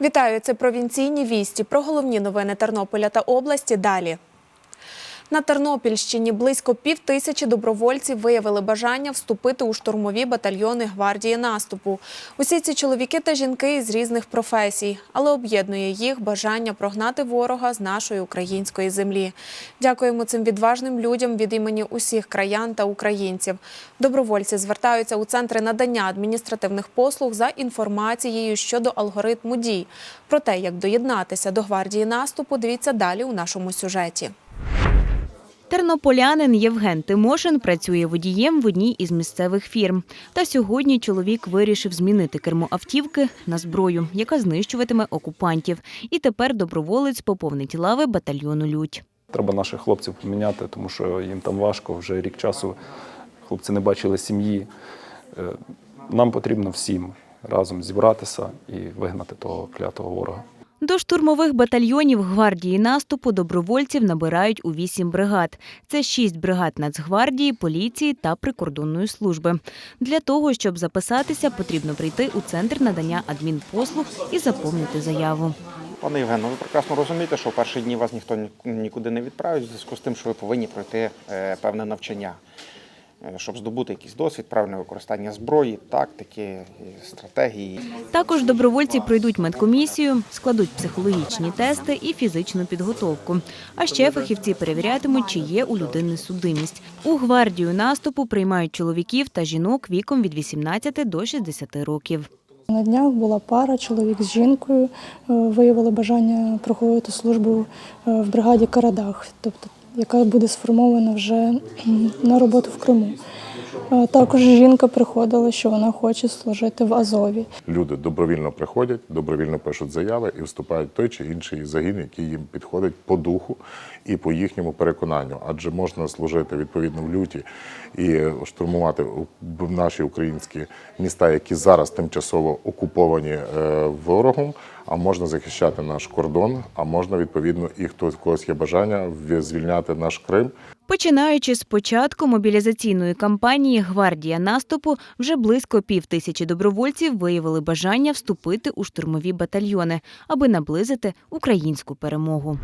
Вітаю, це провінційні вісті про головні новини Тернополя та області. Далі. На Тернопільщині близько пів тисячі добровольців виявили бажання вступити у штурмові батальйони гвардії наступу. Усі ці чоловіки та жінки із різних професій, але об'єднує їх бажання прогнати ворога з нашої української землі. Дякуємо цим відважним людям від імені усіх краян та українців. Добровольці звертаються у центри надання адміністративних послуг за інформацією щодо алгоритму дій. Про те, як доєднатися до гвардії наступу, дивіться далі у нашому сюжеті. Тернополянин Євген Тимошин працює водієм в одній із місцевих фірм. Та сьогодні чоловік вирішив змінити кермо автівки на зброю, яка знищуватиме окупантів. І тепер доброволець поповнить лави батальйону Людь. Треба наших хлопців поміняти, тому що їм там важко вже рік часу. Хлопці не бачили сім'ї. Е, Нам потрібно всім разом зібратися і вигнати того клятого ворога. До штурмових батальйонів гвардії наступу добровольців набирають у вісім бригад. Це шість бригад Нацгвардії, поліції та прикордонної служби. Для того, щоб записатися, потрібно прийти у центр надання адмінпослуг і заповнити заяву. Пане Євгену, ви прекрасно розумієте, що в перші дні вас ніхто нікуди не відправить, в зв'язку з тим, що ви повинні пройти е, певне навчання, щоб здобути якийсь досвід, правильне використання зброї, тактики, стратегії. Також добровольці пройдуть медкомісію, складуть психологічні тести і фізичну підготовку. А ще фахівці перевірятимуть, чи є у людини судимість. У гвардію наступу приймають чоловіків та жінок віком від 18 до 60 років. На днях була пара, чоловік з жінкою, е, виявили бажання проходити службу е, в бригаді Карадах, тобто яка буде сформована вже на роботу в Криму. Також жінка приходила, що вона хоче служити в Азові. Люди добровільно приходять, добровільно пишуть заяви і вступають в той чи інший загін, який їм підходить по духу і по їхньому переконанню. Адже можна служити відповідно в люті і штурмувати наші українські міста, які зараз тимчасово окуповані е, ворогом. А можна захищати наш кордон, а можна відповідно і хто в когось є бажання звільняти наш Крим. Починаючи з початку мобілізаційної кампанії Гвардія наступу вже близько пів тисячі добровольців виявили бажання вступити у штурмові батальйони, аби наблизити українську перемогу.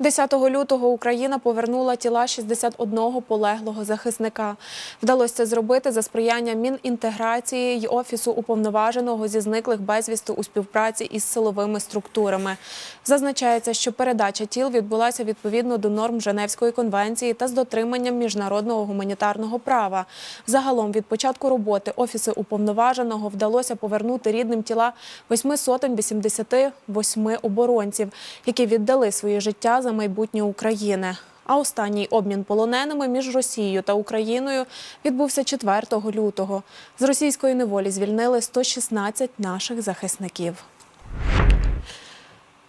10 лютого Україна повернула тіла 61 полеглого захисника. Вдалося це зробити за сприяння Мінінтеграції й Офісу уповноваженого зі зниклих безвісти у співпраці із силовими структурами. Зазначається, що передача тіл відбулася відповідно до норм Женевської конвенції та з дотриманням міжнародного гуманітарного права. Загалом від початку роботи Офіси уповноваженого вдалося повернути рідним тіла 888 оборонців, які віддали своє життя за майбутнє України. А останній обмін полоненими між Росією та Україною відбувся 4 лютого. З російської неволі звільнили 116 наших захисників.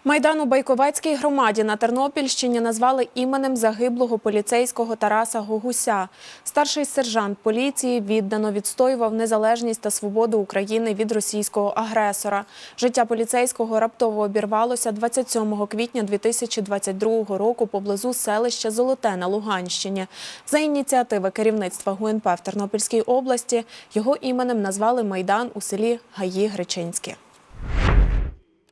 Майдан у Байковецькій громаді на Тернопільщині назвали іменем загиблого поліцейського Тараса Гогуся. Старший сержант поліції віддано відстоював незалежність та свободу України від російського агресора. Життя поліцейського раптово обірвалося 27 квітня 2022 року поблизу селища Золоте на Луганщині. За ініціативи керівництва ГУНП в Тернопільській області його іменем назвали Майдан у селі Гаї Гречинське.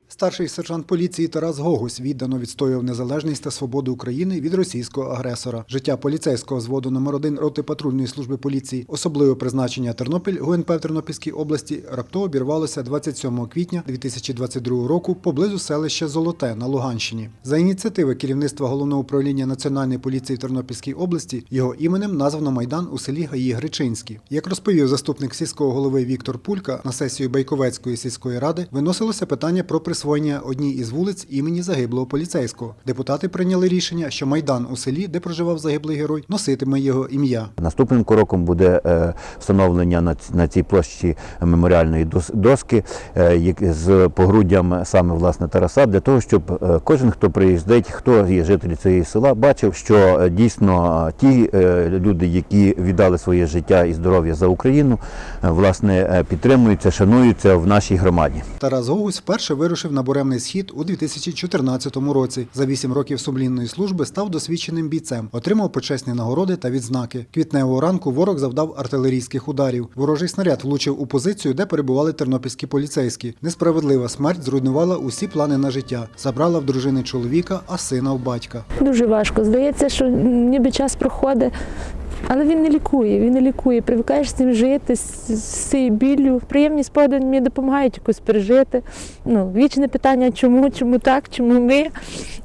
Старший сержант поліції Тарас Гогусь віддано відстоював незалежність та свободу України від російського агресора. Життя поліцейського зводу номер 1 роти патрульної служби поліції, особливе призначення Тернопіль ГУНП в Тернопільській області раптово обірвалося 27 квітня 2022 року поблизу селища Золоте на Луганщині. За ініціативи керівництва головного управління національної поліції в Тернопільській області його іменем названо майдан у селі Гаї Гречинські. Як розповів заступник сільського голови Віктор Пулька на сесію Байковецької сільської ради, виносилося питання про присвоєння одній із вулиць імені загиблого поліцейського. Депутати прийняли рішення, що майдан у селі, де проживав загиблий герой, носитиме його ім'я. Наступним кроком буде е, встановлення на цій площі меморіальної доски е, з погруддям саме власне Тараса, для того, щоб е, кожен, хто приїздить, хто є жителі цього села, бачив, що дійсно ті люди, які віддали своє життя і здоров'я за Україну, власне підтримуються, шануються в нашій громаді. Тарас Гогусь вперше вирушив вирушив на буремний схід у 2014 році. За вісім років сумлінної служби став досвідченим бійцем, отримав почесні нагороди та відзнаки. Квітневого ранку ворог завдав артилерійських ударів. Ворожий снаряд влучив у позицію, де перебували тернопільські поліцейські. Несправедлива смерть зруйнувала усі плани на життя. Забрала в дружини чоловіка, а сина в батька. Дуже важко. Здається, що ніби час проходить, але він не лікує, він не лікує. Привикаєш з цим жити, з, цією біллю. Приємні спогади мені допомагають якось пережити. Ну, вічне питання, чому, чому так, чому ми.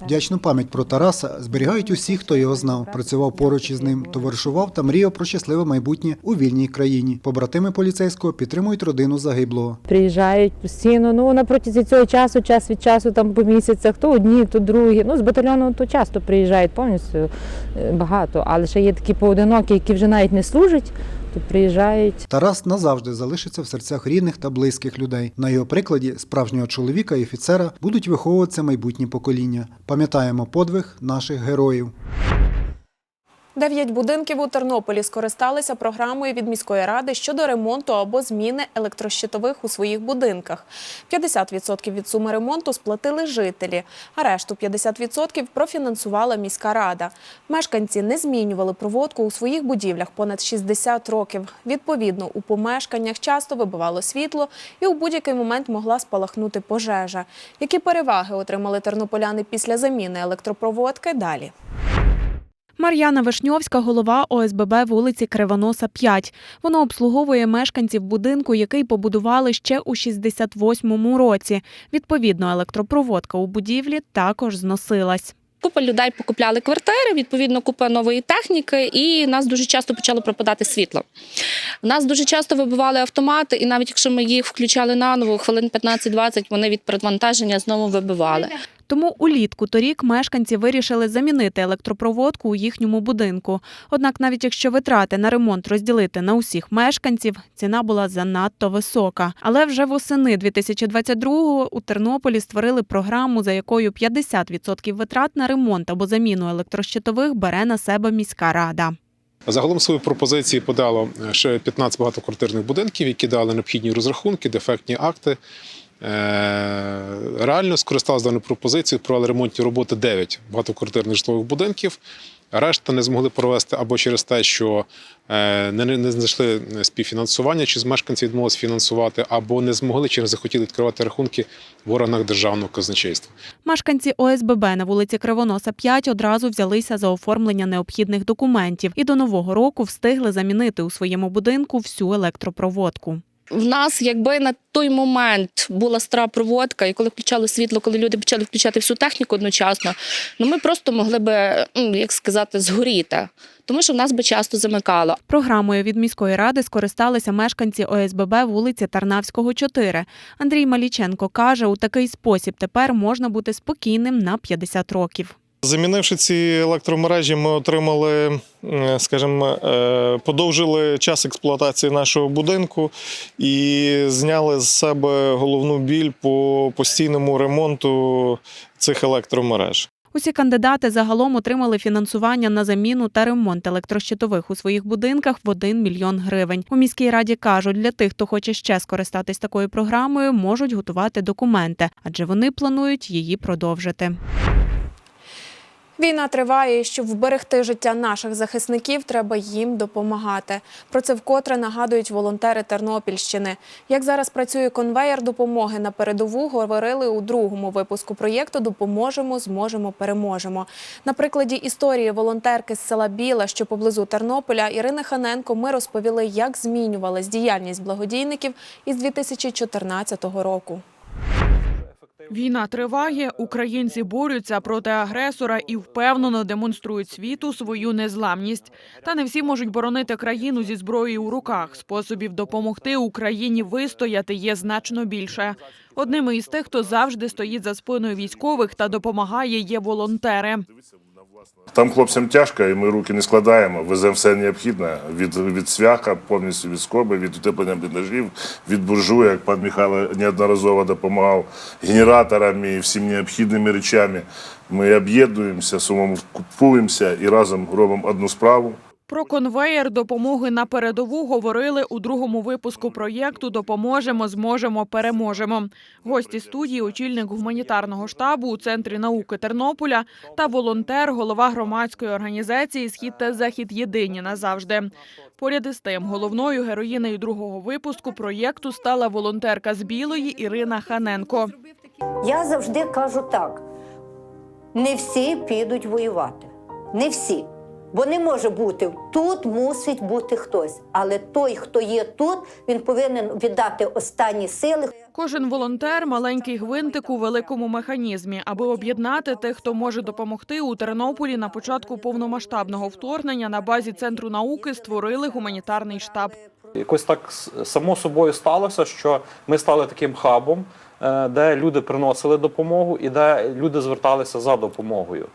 Вдячну пам'ять про Тараса зберігають усі, хто його знав, працював поруч із ним, товаришував та мріяв про щасливе майбутнє у вільній країні. Побратими поліцейського підтримують родину загиблого. Приїжджають постійно. Ну, на протязі цього часу, час від часу, там по місяцях, то одні, то другі. Ну, з батальйону то часто приїжджають повністю е, багато, але ще є такі поодинокі, які вже навіть не служать, то приїжджають. Тарас назавжди залишиться в серцях рідних та близьких людей. На його прикладі справжнього чоловіка і офіцера будуть виховуватися майбутні покоління. Пам'ятаємо подвиг наших героїв. Дев'ять будинків у Тернополі скористалися програмою від міської ради щодо ремонту або зміни електрощитових у своїх будинках. 50% від суми ремонту сплатили жителі, а решту 50% профінансувала міська рада. Мешканці не змінювали проводку у своїх будівлях понад 60 років. Відповідно, у помешканнях часто вибивало світло і у будь-який момент могла спалахнути пожежа. Які переваги отримали тернополяни після заміни електропроводки? Далі. Мар'яна Вишньовська, голова ОСББ вулиці Кривоноса 5. Вона обслуговує мешканців будинку, який побудували ще у 68-му році. Відповідно, електропроводка у будівлі також зносилась. Купа людей покупляли квартири, відповідно, купа нової техніки, і нас дуже часто почало пропадати світло. У нас дуже часто вибивали автомати, і навіть якщо ми їх включали наново, хвилин 15-20, вони від перевантаження знову вибивали. Тому улітку торік мешканці вирішили замінити електропроводку у їхньому будинку. Однак, навіть якщо витрати на ремонт розділити на усіх мешканців, ціна була занадто висока. Але вже восени 2022-го у Тернополі створили програму, за якою 50% витрат на ремонт або заміну електрощитових бере на себе міська рада. Загалом свої пропозиції подало ще 15 багатоквартирних будинків, які дали необхідні розрахунки, дефектні акти. Е, Реально скористалися даною пропозицією, провели ремонтні роботи 9 багатоквартирних житлових будинків. Решта не змогли провести або через те, що е, не, знайшли співфінансування, чи з мешканців відмовилися фінансувати, або не змогли чи не захотіли відкривати рахунки в органах державного казначейства. Мешканці ОСББ на вулиці Кривоноса 5 одразу взялися за оформлення необхідних документів і до нового року встигли замінити у своєму будинку всю електропроводку. В нас, якби на той момент була стара проводка, і коли включали світло, коли люди почали включати всю техніку одночасно, ну ми просто могли би, як сказати, згоріти, тому що в нас би часто замикало. Програмою від міської ради скористалися мешканці ОСББ вулиці Тарнавського, 4. Андрій Маліченко каже, у такий спосіб тепер можна бути спокійним на 50 років. Замінивши ці електромережі, ми отримали, скажімо, е, подовжили час експлуатації нашого будинку і зняли з себе головну біль по постійному ремонту цих електромереж. Усі кандидати загалом отримали фінансування на заміну та ремонт електрощитових у своїх будинках в 1 мільйон гривень. У міській раді кажуть, для тих, хто хоче ще скористатись такою програмою, можуть готувати документи, адже вони планують її продовжити. Війна триває, і щоб вберегти життя наших захисників, треба їм допомагати. Про це вкотре нагадують волонтери Тернопільщини. Як зараз працює конвеєр допомоги на передову, говорили у другому випуску проєкту Допоможемо, зможемо, переможемо. На прикладі історії волонтерки з села Біла, що поблизу Тернополя, Ірини Ханенко, ми розповіли, як змінювалась діяльність благодійників із 2014 року. Війна триває, українці борються проти агресора і впевнено демонструють світу свою незламність. Та не всі можуть боронити країну зі зброєю у руках. Способів допомогти Україні вистояти є значно більше. Одними із тих, хто завжди стоїть за спиною військових та допомагає, є волонтери. Там хлопцям тяжко, і ми руки не складаємо. Веземо все необхідне від, від свяха, повністю від скоби, від утеплення бліндажів, від буржуя, як пан Михайло неодноразово допомагав генераторами і всім необхідними речами. Ми об'єднуємося, сумом купуємося і разом робимо одну справу. Про конвеєр допомоги на передову говорили у другому випуску проєкту Допоможемо, зможемо, переможемо. Гості студії, очільник гуманітарного штабу у центрі науки Тернополя та волонтер, голова громадської організації Схід та захід єдині назавжди. Поряд із тим, головною героїнею другого випуску проєкту стала волонтерка з Білої Ірина Ханенко. Я завжди кажу так: не всі підуть воювати. Не всі. Бо не може бути тут, мусить бути хтось. Але той, хто є тут, він повинен віддати останні сили. Кожен волонтер маленький гвинтик у великому механізмі, аби об'єднати тих, хто може допомогти у Тернополі на початку повномасштабного вторгнення на базі центру науки створили гуманітарний штаб. Якось так само собою сталося, що ми стали таким хабом, де люди приносили допомогу і де люди зверталися за допомогою.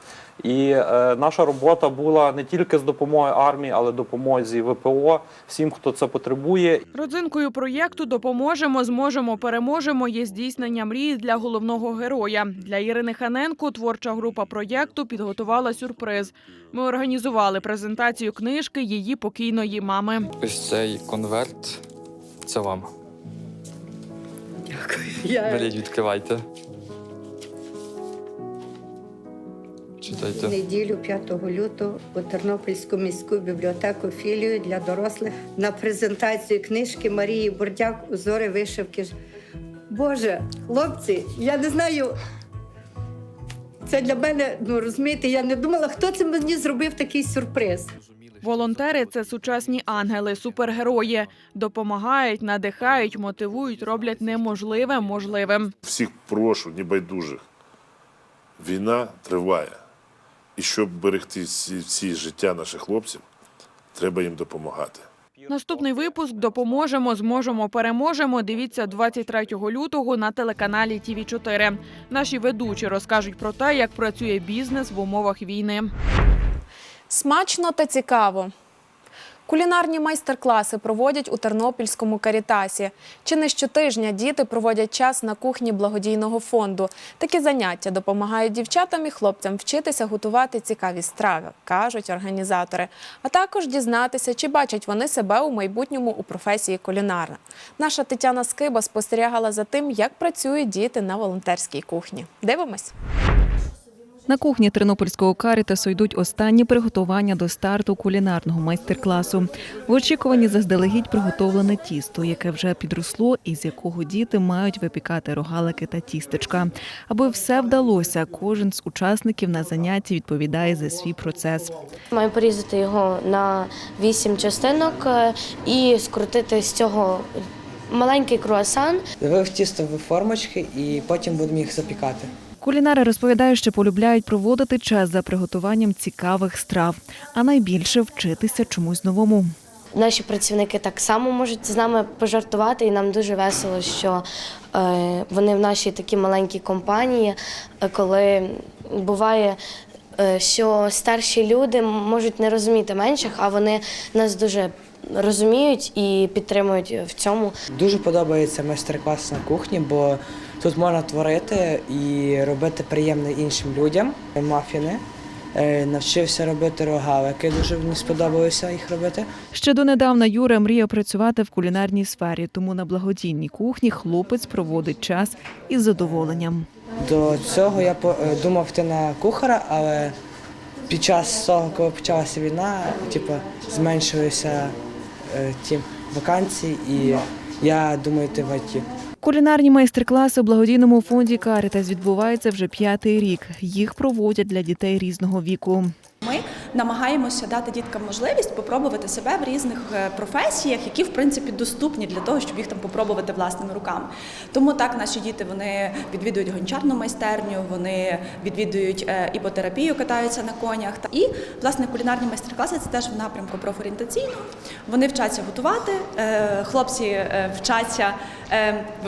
І е, наша робота була не тільки з допомогою армії, але допомозі ВПО, всім, хто це потребує. Родзинкою проєкту Допоможемо, зможемо, переможемо є здійснення мрії для головного героя. Для Ірини Ханенко творча група проєкту підготувала сюрприз. Ми організували презентацію книжки її покійної мами. Ось цей конверт. Це вам. Дякую. Беріть, відкривайте. Читайте. Неділю 5 лютого у Тернопільську міську бібліотеку філію для дорослих на презентацію книжки Марії Бурдяк Узори вишивки. Боже, хлопці, я не знаю. Це для мене, ну розумієте, я не думала, хто це мені зробив такий сюрприз. Волонтери це сучасні ангели, супергерої. Допомагають, надихають, мотивують, роблять неможливе можливим. Всіх прошу, небайдужих. Війна триває. І щоб берегти всі, всі життя наших хлопців, треба їм допомагати. Наступний випуск допоможемо, зможемо, переможемо. Дивіться 23 лютого на телеканалі ТІВІ 4 Наші ведучі розкажуть про те, як працює бізнес в умовах війни. Смачно та цікаво. Кулінарні майстер-класи проводять у Тернопільському карітасі. Чи не щотижня діти проводять час на кухні благодійного фонду. Такі заняття допомагають дівчатам і хлопцям вчитися готувати цікаві страви, кажуть організатори, а також дізнатися, чи бачать вони себе у майбутньому у професії кулінара. Наша Тетяна Скиба спостерігала за тим, як працюють діти на волонтерській кухні. Дивимось. На кухні Тернопільського карітасу йдуть останні приготування до старту кулінарного майстер-класу. В очікуванні заздалегідь приготовлене тісто, яке вже підросло, і з якого діти мають випікати рогалики та тістечка. Аби все вдалося, кожен з учасників на занятті відповідає за свій процес. Маю порізати його на вісім частинок е, і скрутити з цього маленький круасан. Вивив тісто в формочки і потім будемо їх запікати. Кулінари розповідають, що полюбляють проводити час за приготуванням цікавих страв, а найбільше вчитися чомусь новому. Наші працівники так само можуть з нами пожартувати, і нам дуже весело, що е, вони в нашій такій маленькій компанії, е, коли буває. е, Що старші люди можуть не розуміти менших, а вони нас дуже розуміють і підтримують в цьому. Дуже подобається майстер-клас на кухні, бо тут можна творити і робити приємне іншим людям. Мафіни. Е, Навчився робити рогалики, дуже мені сподобалося їх робити. Ще донедавна Юра мріяв працювати в кулінарній сфері, тому на благодійній кухні хлопець проводить час із задоволенням. До цього я е, думав йти на кухара, але під час того, коли почалася війна, типу, зменшилися е, ті вакансії, і я думаю йти в ІТ. Кулінарні майстер-класи у благодійному фонді Карітас відбуваються вже п'ятий рік. Їх проводять для дітей різного віку. Ми намагаємося дати діткам можливість попробувати себе в різних е, професіях, які в принципі доступні для того, щоб їх там попробувати власними руками. Тому так наші діти вони відвідують гончарну майстерню, вони відвідують е, іпотерапію, катаються на конях. І власне кулінарні майстер-класи це теж в напрямку профорієнтаційного. Вони вчаться готувати. е, Хлопці вчаться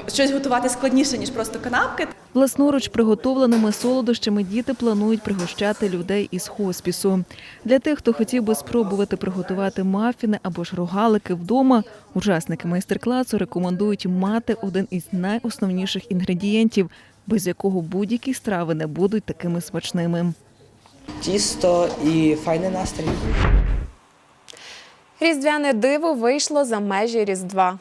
щось готувати складніше ніж просто канапки. Власноруч приготовленими солодощами діти планують пригощати людей із хоспісу. Для тих, хто хотів би спробувати приготувати мафіни або ж рогалики вдома, учасники майстер-класу рекомендують мати один із найосновніших інгредієнтів, без якого будь-які страви не будуть такими смачними. Тісто і файний настрій. Різдвяне диво вийшло за межі Різдва.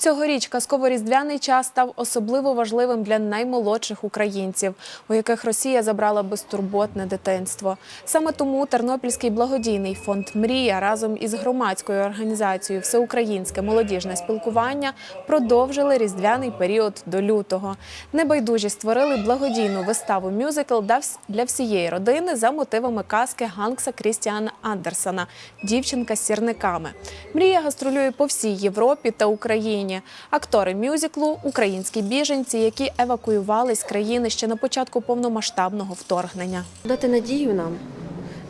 Цьогоріч казково-різдвяний час став особливо важливим для наймолодших українців, у яких Росія забрала безтурботне дитинство. Саме тому Тернопільський благодійний фонд Мрія разом із громадською організацією Всеукраїнське молодіжне спілкування продовжили різдвяний період до лютого. Небайдужі створили благодійну виставу мюзикл для всієї родини за мотивами казки Ганкса Крістіана Андерсона Дівчинка з сірниками. Мрія гастролює по всій Європі та Україні. Актори мюзиклу українські біженці, які евакуювались з країни ще на початку повномасштабного вторгнення. Дати надію нам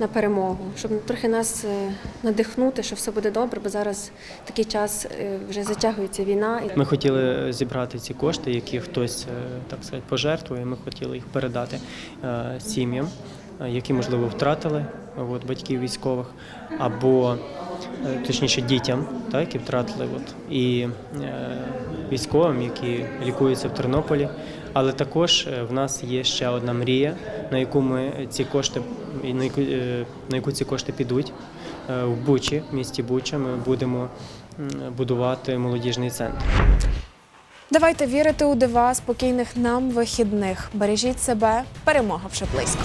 на перемогу, щоб трохи нас е, надихнути, що все буде добре, бо зараз такий час е, вже затягується війна. Ми хотіли зібрати ці кошти, які хтось е, так сказати пожертвує. Ми хотіли їх передати сім'ям, які можливо втратили от, батьків військових, або е, точніше дітям, так, які втратили от, і е, військовим, які лікуються в Тернополі. Але також е, в нас є ще одна мрія, на яку ми ці кошти на яку, е, на яку ці кошти підуть. Е, В Бучі, в місті Буча, ми будемо будувати молодіжний центр. Давайте вірити у дива спокійних нам вихідних. Бережіть себе, перемога вже близько.